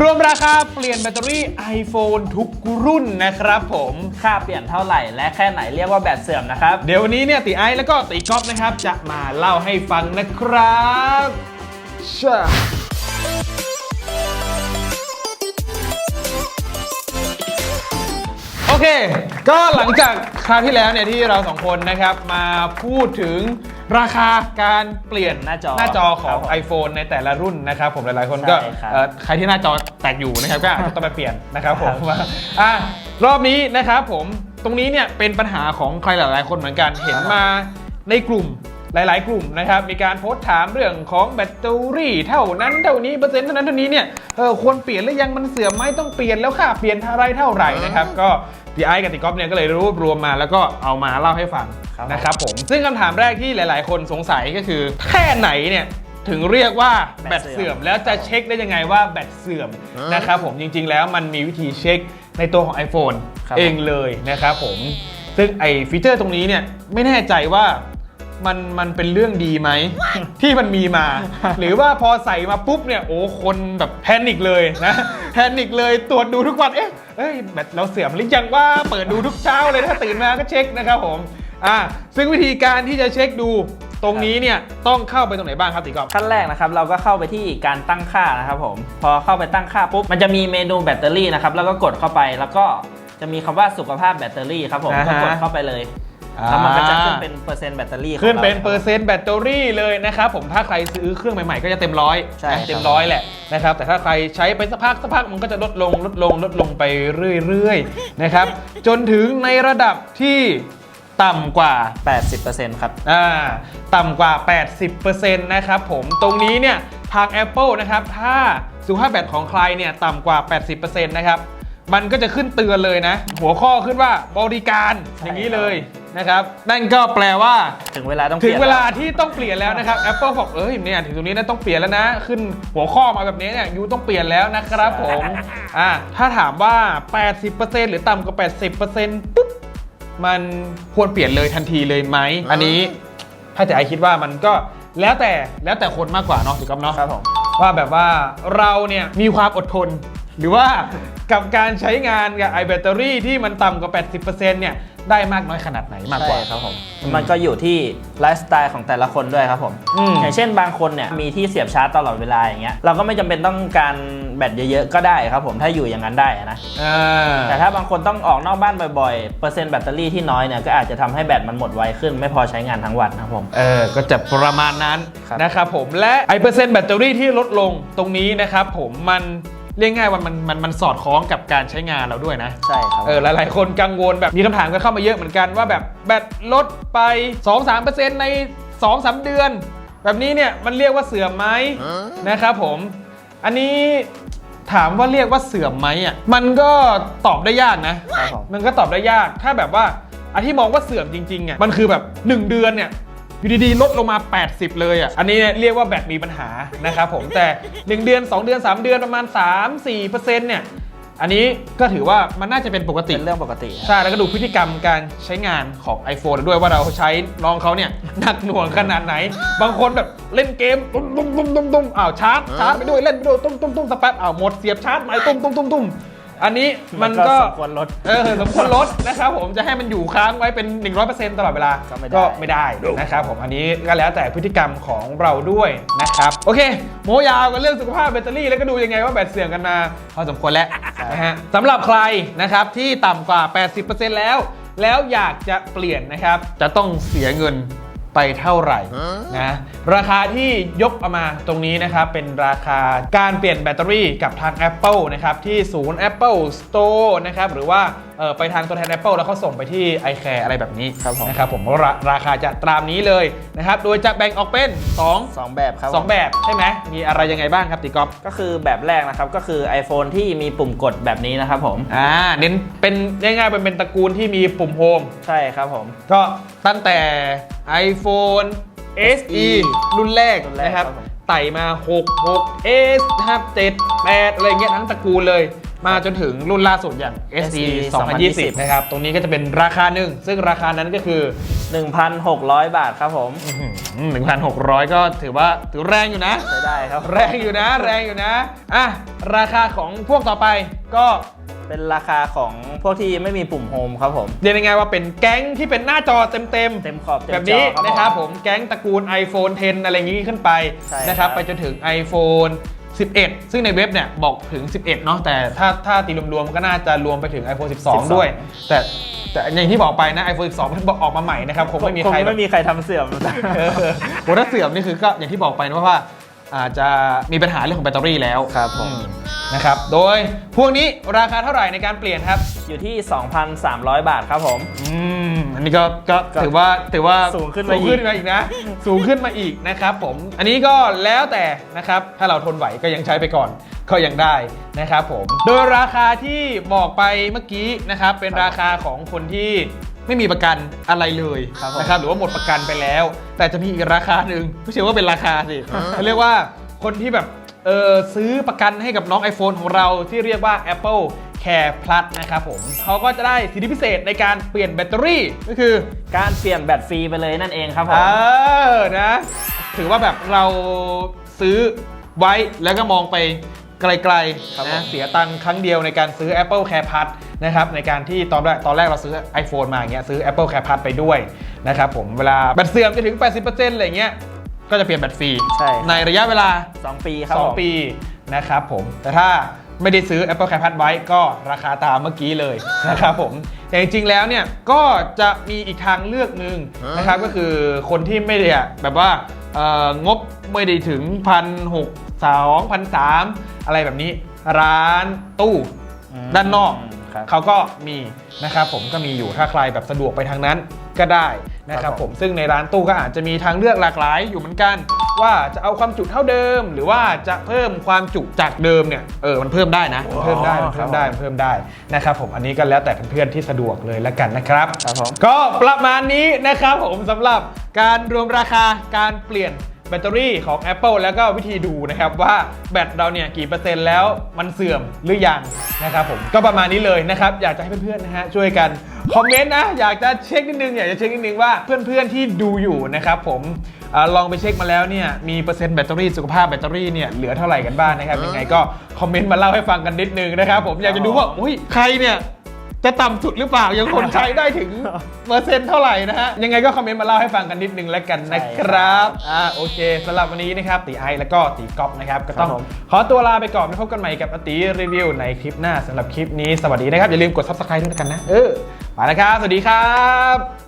รวมราคาเปลี่ยนแบตเตอรี่ iPhone ทุกรุ่นนะครับผม ค่าเปลี่ยนเท่าไหร่ และแค่ไหนเรียกว่าแบตเสื่อมนะครับ เดี๋ยววันนี้เนี่ยตีไอซ์แล้วก็ตีก๊อฟนะครับ จะมาเล่าให้ฟังนะครับชาโอเค ก็หลังจากคราวที่แล้วเนี่ยที่เราสองคนนะครับมาพูดถึง ราคาการเปลี่ยนหน้าจอหน้าจอขอครัง บผม iPhone ในแต่ละรุ่นนะครับผมหลายๆคนก็ใช่ครับเอ่อใครที่หน้าจอแตกอยู่นะครับก็อาจจะต้องไปเปลี่ยนนะครับผมครับว่าอะรอบนี้นะครับผมตรงนี้เนี่ยเป็นปัญหาของใครหลายๆคนเหมือนกันเห็นมาในกลุ่ม หลาย ๆ กลุ่มนะครับ มีการโพสต์ถามเรื่องของแบตเตอรี่เท่านั้นเท่านี้เปอร์เซ็นต์เท่านั้นเท่านี้เนี่ยเออควรเปลี่ยนหรือยังมันเสื่อมไหมต้องเปลี่ยนแล้วค่าเปลี่ยนเท่าไรเท่าไหร่นะครับก็ดีไอกับติกอฟเนี่ยก็เลยรวบรวมมาแล้วก็เอามาเล่าให้ฟังครับนะครับผมซึ่งคำถามแรกที่หลาย ๆ คนสงสัยก็คือแค่ไหนเนี่ยถึงเรียกว่าแบแบตตเสื่เสื่ออมม แล้วจะเช็คได้ยังไงว่าแบตเสื่อมนะครับผมจริง ๆ แล้วมันมีวิธีเช็คในตัวของ iPhone ครับ เองเลยนะครับผมซึ่งไอฟีเจอร์ตรงนี้เนี่ยไม่แน่ใจว่า มันมันเป็นเรื่องดีไหม ที่มันมีมา หรือว่าพอใส่มาปุ๊บเนี่ยโอ้คนแบบแพนิคเลยนะแพนิคเลยตรวจดูทุกวันเอ๊ะเอ้ยแบตเราเสื่อมหรือยังว่าเปิดดูทุกเช้าเลยถ้าตื่นมาก็เช็คนะครับผมอ่าซึ่งวิธีการที่จะเช็คดูตรงนี้เนี่ยต้องเข้าไปตรงไหนบ้างครับติกอบขั้นแรกนะครับเราก็เข้าไปที่การตั้งค่านะครับผมพอเข้าไปตั้งค่าปุ๊บมันจะมีเมนูแบตเตอรี่นะครับแล้วก็กดเข้าไปแล้วก็จะมีคำว่าสุขภาพแบตเตอรี่ครับผมอ่าฮะก็กดเข้าไปเลยอ่า แล้วมันก็จะขึ้นเป็นเปอร์เซ็นต์แบตเตอรี่ของขึ้นเป็นราเปอร์เซ็นต์แบตเตอรี่เลยนะครับผมถ้าใครซื้อเครื่องใหม่ๆ ก็จะเต็มร้อยใช่นะครับเต็มร้อยแหละนะครับแต่ถ้าใครใช้ไปสักพักสักพักมันก็จะลดลงลดลงลดลงไปเรื่อยๆนะครับจนถึงในระดับที่ต่ำกว่า 80%ครับ อ่า ต่ำกว่า 80%นะครับผม ตรงนี้เนี่ยทาง Apple นะครับ ถ้าสุขภาพแบตของใครเนี่ยต่ำกว่า 80%นะครับ มันก็จะขึ้นเตือนเลยนะ หัวข้อขึ้นว่าบริการใช่อย่างนี้เลย นะครับนั่นก็แปลว่า ถึงเวลาต้องถึงเวลาปยนแที่ต้องเปลี่ยนแล้วนะครับ Apple บอกเอ้ยเนี่ยถึงตรงนี้นะต้องเปลี่ยนแล้วนะ ขึ้นหัวข้อมาแบบนี้เนี่ยยูต้องเปลี่ยนแล้วนะครับผมอ่าถ้าถามว่า 80%หรือต่ำกว่า 80%ปุ๊บมันควรเปลี่ยนเลยทันทีเลยไหมอันนี้ถ้าแต่ไอคิดว่ามันก็แล้วแต่แล้วแต่คนมากกว่าเนาะถูกกับเนาะครับผมว่าแบบว่าเราเนี่ยมีความอดทน หรือว่ากับการใช้งานกับไอแบตเตอรี่ที่มันต่ำกว่า 80%เนี่ยได้มากน้อยขนาดไหนมากกว่า ใช่ครับผมอืมมันก็อยู่ที่ไลฟ์สไตล์ของแต่ละคนด้วยครับผม อืม อย่างเช่นบางคนเนี่ยมีที่เสียบชาร์จตลอดเวลาอย่างเงี้ย เราก็ไม่จำเป็นต้องการแบตเยอะๆก็ได้ครับผม ถ้าอยู่อย่างนั้นได้นะ อ่าแต่ถ้าบางคนต้องออกนอกบ้านบ่อยๆ เปอร์เซ็นต์แบตเตอรี่ที่น้อยเนี่ยก็อาจจะทำให้แบตมันหมดไวขึ้น ไม่พอใช้งานทั้งวันนะครับผม เออก็จะประมาณนั้นครับ นะครับผมและไอเปอร์เซ็นต์แบตเตอรี่ที่ลดลงตรงนี้นะครับผมมัน เรียกง่ายว่ามันมันมันสอดคล้องกับการใช้งานเราด้วยนะ ใช่ครับ เออหลายๆ คนกังวลแบบมีคำถามก็เข้ามาเยอะเหมือนกันว่าแบบแบตลดไป 2-3%ใน 2-3 เดือน แบบนี้เนี่ยมันเรียกว่าเสื่อมไหมนะครับผม อันนี้ถามว่าเรียกว่าเสื่อมไหมอะมันก็ตอบได้ยากนะ ครับผม มันก็ตอบได้ยากถ้าแบบว่าอันที่มองว่าเสื่อมจริงๆอะมันคือแบบ 1 เดือนเนี่ย อยู่ดีๆ ลดลงมา 80 เลยอะ อันนี้เนี่ยเรียกว่าแบตมีปัญหานะครับผม แต่ 1 เดือน 2 เดือน 3 เดือนประมาณ 3-4%เนี่ย อันนี้ก็ถือว่ามันน่าจะเป็นปกติเป็นเรื่องปกติใช่แล้วก็ดูพฤติกรรมการใช้งานของ iPhone ด้วยว่าเราใช้น้องเขาเนี่ยหนักหน่วงขนาดไหน บางคนแบบเล่นเกมตุ้มตุ้มตุ้มตุ้มตุ้มอ้าวชาร์จชาร์จไปด้วยเล่นไปด้วยตุ้มตุ้มตุ้มสกแป๊บอ้าวหมดเสียบชาร์จใหม่ตุ้มตุ้มตุ้มตุ้ม อันนี้มันก็สมควรลดเออสมควรลดนะครับผมจะให้มันอยู่ค้างไว้เป็น 100%ตลอดเวลาก็ไม่ได้ก็ไม่ได้นะครับผมอันนี้ก็แล้วแต่พฤติกรรมของเราด้วยนะครับโอเค โมยาวกันเรื่องสุขภาพแบตเตอรี่แล้วก็ดูยังไงว่าแบตเสื่อมกันมาพอสมควรแล้วนะฮะสำหรับใครนะครับที่ต่ำกว่า 80%แล้วแล้วอยากจะเปลี่ยนนะครับ จะต้องเสียเงิน ไปเท่าไหร่นะราคาที่ยกเอามาตรงนี้นะครับ เป็นราคาการเปลี่ยนแบตเตอรี่กับทาง Apple นะครับ ที่ศูนย์ Apple Store นะครับ หรือว่าเอ่อไปทางตัวแทน Apple แล้วเขาส่งไปที่ iCare อะไรแบบนี้ครับผมนะครับผมราราคาจะตามนี้เลยนะครับ โดยจะแบ่งออกเป็น2สองแบบครับผม2แบบใช่ไหมมีอะไรยังไงบ้างครับติกอฟก็คือแบบแรกนะครับ ก็คือ iPhone ที่มีปุ่มกดแบบนี้นะครับผมอ่าเน้นเป็นง่ายๆเป็นเป็นตระกูลที่มีปุ่มโฮมใช่ครับผม ก็ตั้งแต่ iPhone SE รุ่นแรกรุ่นแรกนะครับครับผมไต่มา 6 6 S นะครับ7 8อะไรเงี้ยทั้งตระกูลเลย มาจนถึงรุ่นล่าสุดอย่าง SE 2020 นะครับ ตรงนี้ก็จะเป็นราคาหนึ่ง ซึ่งราคานั้นก็คือ 1,600 บาทครับผมอื้อหืออืม1,600 ก็ถือว่าถือแรงอยู่นะ ใช้ได้ครับ แรงอยู่นะ แรงอยู่นะ อะ ราคาของพวกต่อไปก็เป็นราคาของพวกที่ไม่มีปุ่มโฮมครับผม เรียกง่ายๆว่าเป็นแก๊งที่เป็นหน้าจอเต็มๆเต็มขอบเต็มแบบนี้จอนะครับผมแก๊งตระกูล iPhone 10 อะไรอย่างนี้ขึ้นไปใช่นะครับครับไปจนถึง iPhone 11 ซึ่งในเว็บเนี่ยบอกถึง 11 เนาะแต่ถ้าถ้าตีรวมๆ ก็น่าจะรวมไปถึง iPhone 12 ด้วย แต่แต่อย่างที่บอกไปนะ iPhone 12มันบอกออกมาใหม่นะครับ คงไม่มีใครงไม่มีใครทำเสื่อม เออโหถ้าเสื่อมนี่คือก็อย่างที่บอกไปนะว่า อาจจะมีปัญหาเรื่องของแบตเตอรี่แล้วครับผมอืนะครับ โดยพวกนี้ราคาเท่าไหร่ในการเปลี่ยนครับ อยู่ที่ 2,300 บาทครับผม อืม อันนี้ก็ก็ถือว่าถือว่าสูงขึ้นมาสูงขึ้นมาอีกนะ สูงขึ้นมาอีกนะครับผม อันนี้ก็แล้วแต่นะครับ ถ้าเราทนไหวก็ยังใช้ไปก่อน ก็ยังได้นะครับผม โดยราคาที่บอกไปเมื่อกี้นะครับ เป็นราคาของคนที่ ไม่มีประกันอะไรเลยครับผม นะครับหรือว่าหมดประกันไปแล้ว แต่จะมีอีกราคาหนึ่งไม่ใช่ว่าเป็นราคาสิเขาเรียกว่าคนที่แบบเออซื้อประกันให้กับน้อง iPhone ของเราที่เรียกว่า Apple Care Plus นะครับผมเขาก็จะได้สิทธิพิเศษในการเปลี่ยนแบตเตอรี่ก็คือ การเปลี่ยนแบตฟรีไปเลยนั่นเองครับผเอม อนะ ถือว่าแบบเราซื้อไว้แล้วก็มองไป ไกลครับๆผมนะเสียตังค์ครั้งเดียวในการซื้อ Apple Care Plus นะครับในการที่ตอนแรกตอนแรกเราซื้อ iPhone มาอย่างเงี้ยซื้อ Apple Care Plus ไปด้วยนะครับผมเวลาแบตเสื่อมจะถึง 80%อะไรเงี้ยก็จะเปลี่ยนแบตฟรีใช่ในระยะเวลา 2 ปีครับผม2ปีนะครับผมแต่ถ้าไม่ได้ซื้อ Apple Care Plus ไว้ก็ราคาตามเมื่อกี้เลยนะครับผมแต่จริงๆแล้วเนี่ยก็จะมีอีกทางเลือกหนึ่งนะครับก็คือคนที่ไม่ได้อะแบบว่าเอ่องบไม่ได้ถึงพันหก สองพันสามอะไรแบบนี้ ร้านตู้อืมด้านนอกครับเขาก็มีนะครับผมก็มีอยู่ถ้าใครแบบสะดวกไปทางนั้นก็ได้นะคครัรับบผผมมซึ่งในร้านตู้ก็อาจจะมีทางเลือกหลากหลายอยู่เหมือนกัน ว่าจะเอาความจุเท่าเดิม หรือว่าจะเพิ่มความจุจากเดิมเนี่ยเออมันเพิ่มได้นะมันเพิ่มได้มันเพิ่มได้มันเพิ่มได้นะครับผมอันนี้ก็แล้วแต่เพื่อนๆที่สะดวกเลยแล้วกันนะครับครับผมก็ประมาณนี้นะครับผมสำหรับการรวมราคาการเปลี่ยนแบ ตเตอรี่ของ Apple แล้วก็วิธีดูนะครับว่าแบตเราเนี่ยกี่เปอร์เซ็นต์แล้วมันเสื่อมหรือยังนะครับผมก็ประมาณนี้เลยนะครับ อยากจะให้เพื่อนๆนะฮะช่วยกันคอมเมนต์นะอยากจะเช็คนิดนึงอยากจะเช็คนิดนึงว่าเพื่อนๆที่ดูอยู่นะครับผมอลองไปเช็คมาแล้วเนี่ยมีเปอร์เซ็นต์แบตเตอรี่สุขภาพแบตเตอรี่เนี่ยเหลือเท่าไหร่กันบ้างนะครับยังไงก็คอมเมนต์มาเล่าให้ฟังกันนิดนึงนะครับผมอยากจะดูว่าอุ้ยใครเนี่ย จะต่ำสุดหรือเปล่า ยังคนใช้ได้ถึงเปอร์เซ็นต์เท่าไหร่นะฮะ ยังไงก็คอมเมนต์มาเล่าให้ฟังกันนิดนึงแล้วกันนะครับอ่าโอเคสำหรับวันนี้นะครับตีไอแล้วก็ตีก๊อฟนะครับ ก็ต้องครับผมขอตัวลาไปก่อนแล้วพบกันใหม่กับอตีรีวิวในคลิปหน้าสำหรับคลิปนี้สวัสดีนะครับอย่าลืมกด subscribe ด้วยกันนะเออไปแล้วครับ สวัสดีครับ